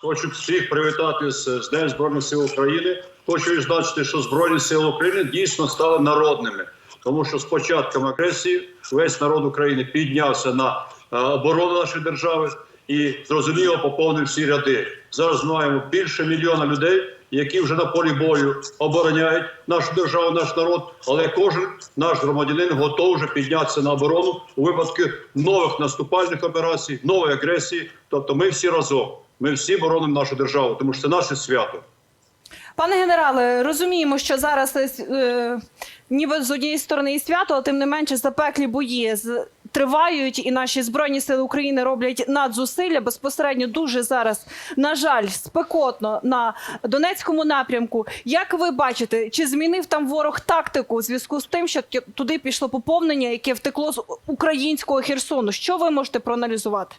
Хочу всіх привітати з, Днем Збройних сил України. Хочу відзначити, що Збройні сили України дійсно стали народними, тому що з початком агресії весь народ України піднявся на е, оборону нашої держави і зрозуміло поповнив всі ряди. Зараз маємо більше мільйона людей, які вже на полі бою обороняють нашу державу, наш народ. Але кожен наш громадянин готовий вже піднятися на оборону у випадку нових наступальних операцій, нової агресії. Тобто, ми всі разом. Ми всі боронимо нашу державу, тому що це наше свято. Пане генерале, розуміємо, що зараз е, ніби з однієї сторони і свято, але тим не менше запеклі бої з. Тривають і наші збройні сили України роблять надзусилля безпосередньо дуже зараз, на жаль, спекотно на Донецькому напрямку. Як ви бачите, чи змінив там ворог тактику у зв'язку з тим, що туди пішло поповнення, яке втекло з українського Херсону? Що ви можете проаналізувати?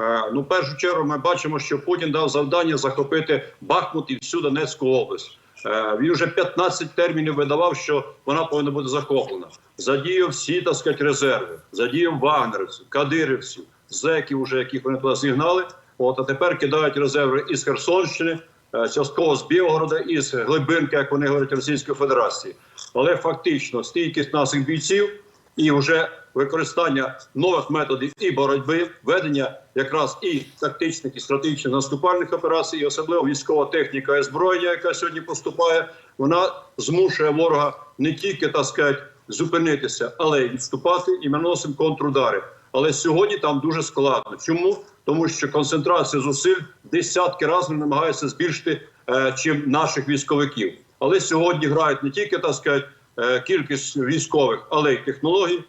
Е, Ну, в першу чергу, ми бачимо, що Путін дав завдання захопити Бахмут і всю Донецьку область. Е, Він вже 15 термінів видавав, що вона повинна бути захоплена. Задіяв всі так сказати, резерви, задіяв вагнерівців, кадирівців, зеків, уже яких вони туди зігнали. От а тепер кидають резерви із Херсонщини, е, частково з Білгорода, із глибинки, як вони говорять, Російської Федерації. Але фактично стійкість наших бійців і вже використання нових методів і боротьби, ведення якраз і тактичних і стратегічних наступальних операцій, і особливо військова техніка і зброя, яка сьогодні поступає, вона змушує ворога не тільки так сказати, зупинитися, але й відступати, і ми наносимо контрудари. Але сьогодні там дуже складно. Чому? Тому що концентрація зусиль десятки разів намагається збільшити, е, чим наших військовиків. Але сьогодні грають не тільки так сказати, кількість військових, але й технологій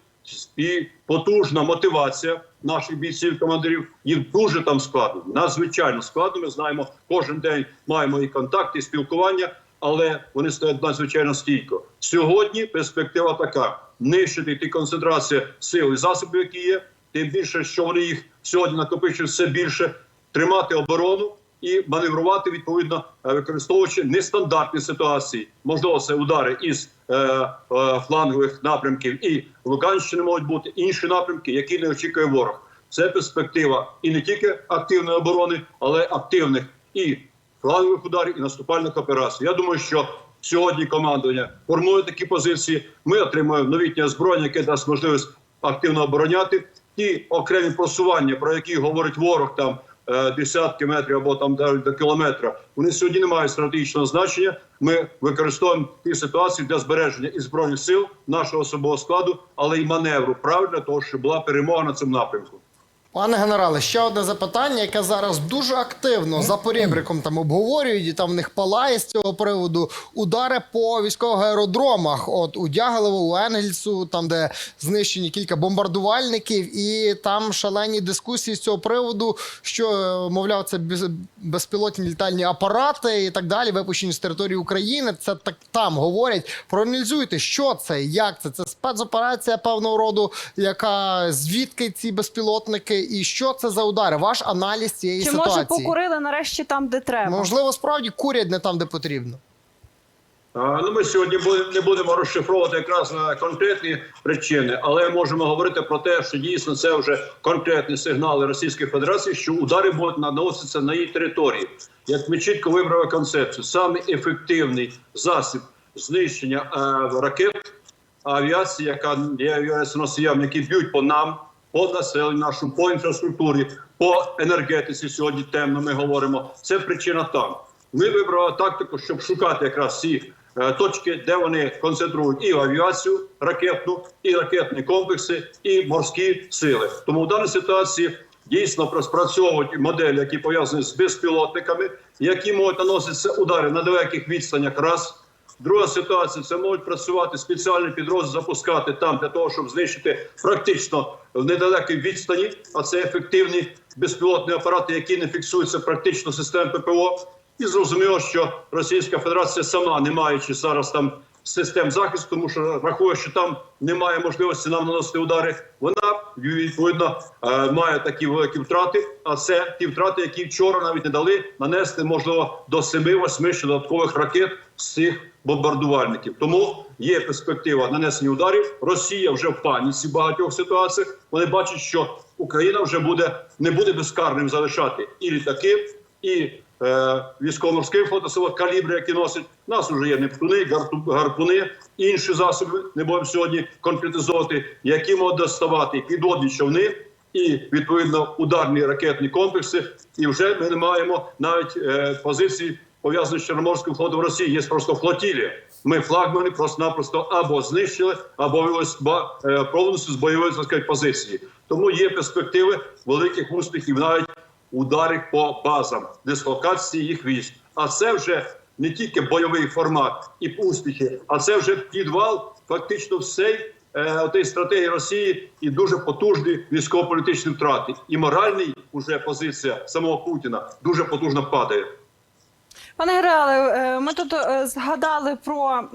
і потужна мотивація наших бійців, командирів. Їм дуже там складно, надзвичайно складно. Ми знаємо, кожен день маємо і контакти, і спілкування, але вони стоять надзвичайно стійко. Сьогодні перспектива така: нищити ті концентрація сил і засобів, які є. Тим більше, що вони їх сьогодні накопичують все більше, тримати оборону і маневрувати відповідно, е, використовуючи нестандартні ситуації. Можливо, це удари із е, е, флангових напрямків і Луганщини можуть бути інші напрямки, які не очікує ворог. Це перспектива і не тільки активної оборони, але активних і флангових ударів і наступальних операцій. Я думаю, що сьогодні командування формує такі позиції. Ми отримуємо новітнє озброєння, яке дасть можливість активно обороняти ті окремі просування, про які говорить ворог там. Е, Десятки метрів або там навіть до кілометра. Вони сьогодні не мають стратегічного значення. Ми використовуємо ті ситуації для збереження і збройних сил нашого особового складу, але й маневру правильно того, щоб була перемога на цьому напрямку. Пане генерале, ще одне запитання, яке зараз дуже активно за поребриком там обговорюють, і там в них палає з цього приводу удари по військових аеродромах. От у Дягилево, у Енгельсу, там де знищені кілька бомбардувальників, і там шалені дискусії з цього приводу, що е, мовляв, це без- безпілотні літальні апарати і так далі, випущені з території України. Це так там говорять. Проаналізуйте, що це, як це? Це спецоперація певного роду, яка звідки ці безпілотники, і що це за удари? Ваш аналіз цієї Чи ситуації? може покурили нарешті там, де треба? Можливо, справді курять не там, де потрібно. Ну, ми сьогодні не будемо розшифровувати якраз на конкретні причини, але можемо говорити про те, що дійсно це вже конкретні сигнали Російської Федерації, що удари будуть наноситися на її території. Як ми чітко вибрали концепцію, саме ефективний засіб знищення е, ракет, авіації, яка є авіаносіями, які б'ють по нам, по населенню нашому, по інфраструктурі, по енергетиці. Сьогодні темно ми говоримо. Це причина там. Ми вибрали тактику, щоб шукати якраз ці е, точки, де вони концентрують і авіацію ракетну, і ракетні комплекси, і морські сили. Тому в даній ситуації дійсно спрацьовують моделі, які пов'язані з безпілотниками, які можуть наноситися удари на далеких відстанях. Раз Друга ситуація це можуть працювати спеціальні підрозділи, запускати там для того, щоб знищити практично в недалекій відстані. А це ефективні безпілотні апарати, які не фіксуються практично систем ППО. І зрозуміло, що Російська Федерація сама, не маючи зараз там систем захисту, тому що рахує, що там немає можливості нам наносити удари. Вона відповідно е, має такі великі втрати. А це ті втрати, які вчора навіть не дали нанести можливо до 7-8 ще додаткових ракет з цих бомбардувальників. Тому є перспектива нанесення ударів. Росія вже в паніці в багатьох ситуаціях. Вони бачать, що Україна вже буде не буде безкарним залишати і літаки, і е, військово-морських флотосилах калібри, які носять. У нас вже є нептуни, гарпуни, інші засоби, не будемо сьогодні конкретизовувати, які можуть доставати підводні човни і відповідно ударні ракетні комплекси. І вже ми не маємо навіть е, позиції пов'язані з Чорноморським флотом Росії. Є просто флотілія. Ми флагмани просто-напросто або знищили, або вивели ба- е, з бойової сказати, позиції. Тому є перспективи великих успіхів навіть ударів по базам, дислокації їх військ. А це вже не тільки бойовий формат і успіхи, а це вже підвал фактично всей е, стратегії Росії і дуже потужні військово-політичні втрати. І моральний уже позиція самого Путіна дуже потужно падає. Пане генерале, е, ми тут е, згадали про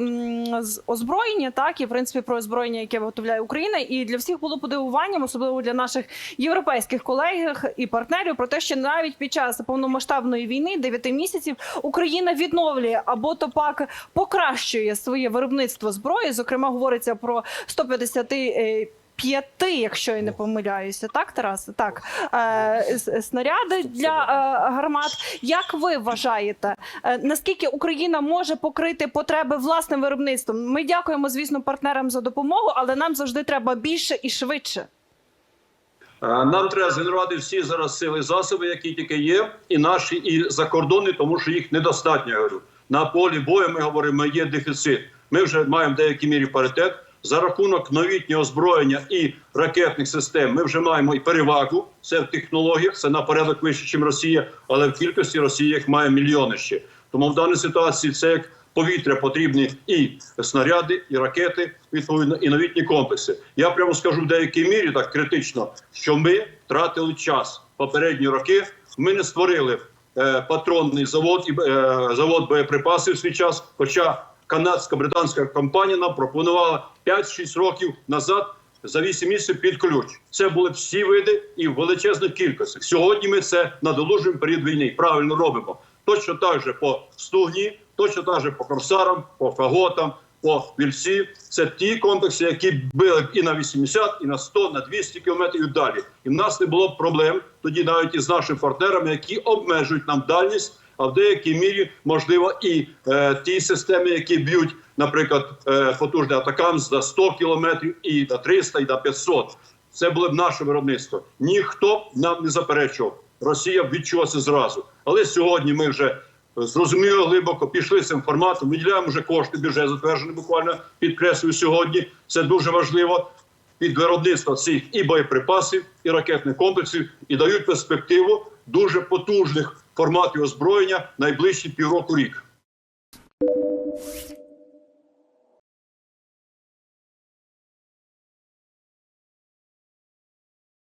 озброєння, так і в принципі про озброєння, яке виготовляє Україна, і для всіх було подивуванням, особливо для наших європейських колег і партнерів, про те, що навіть під час повномасштабної війни 9 місяців Україна відновлює або то пак покращує своє виробництво зброї. Зокрема, говориться про 150 е, П'яти, якщо я не помиляюся, так, Тарас? Так, е, снаряди для е, гармат. Як ви вважаєте, е, наскільки Україна може покрити потреби власним виробництвом? Ми дякуємо, звісно, партнерам за допомогу, але нам завжди треба більше і швидше. Е, Нам треба згенерувати всі зараз сили і засоби, які тільки є, і наші, і закордонні, тому що їх недостатньо. Я говорю. На полі бою ми говоримо, є дефіцит. Ми вже маємо в деякій мірі паритет. За рахунок новітнього озброєння і ракетних систем ми вже маємо і перевагу. Це в технологіях, це на порядок вище, ніж Росія, але в кількості Росія їх має мільйони ще. Тому в даній ситуації це як повітря потрібні і снаряди, і ракети, відповідно, і новітні комплекси. Я прямо скажу в деякій мірі так критично, що ми втратили час попередні роки. Ми не створили е, патронний завод і е, завод боєприпасів в свій час. Хоча канадська британська компанія нам пропонувала 5-6 років назад за 8 місяців під ключ. Це були всі види і в величезних кількостях. Сьогодні ми це надолужуємо період війни. Правильно робимо. Точно так же по стугні, точно так же по корсарам, по фаготам, по вільсі. Це ті комплекси, які били і на 80, і на 100, на 200 кілометрів і далі. І в нас не було проблем тоді навіть із нашими партнерами, які обмежують нам дальність. А в деякій мірі можливо і е, ті системи, які б'ють, наприклад, е, потужний атакам за 100 кілометрів, і на 300, і на 500. Це було б наше виробництво. Ніхто нам не заперечував. Росія відчула це зразу. Але сьогодні ми вже зрозуміло глибоко пішли з цим форматом. Виділяємо вже кошти. Бюджет затверджений буквально підкреслюю сьогодні. Це дуже важливо під виробництво цих і боєприпасів, і ракетних комплексів, і дають перспективу дуже потужних форматів озброєння найближчі півроку рік.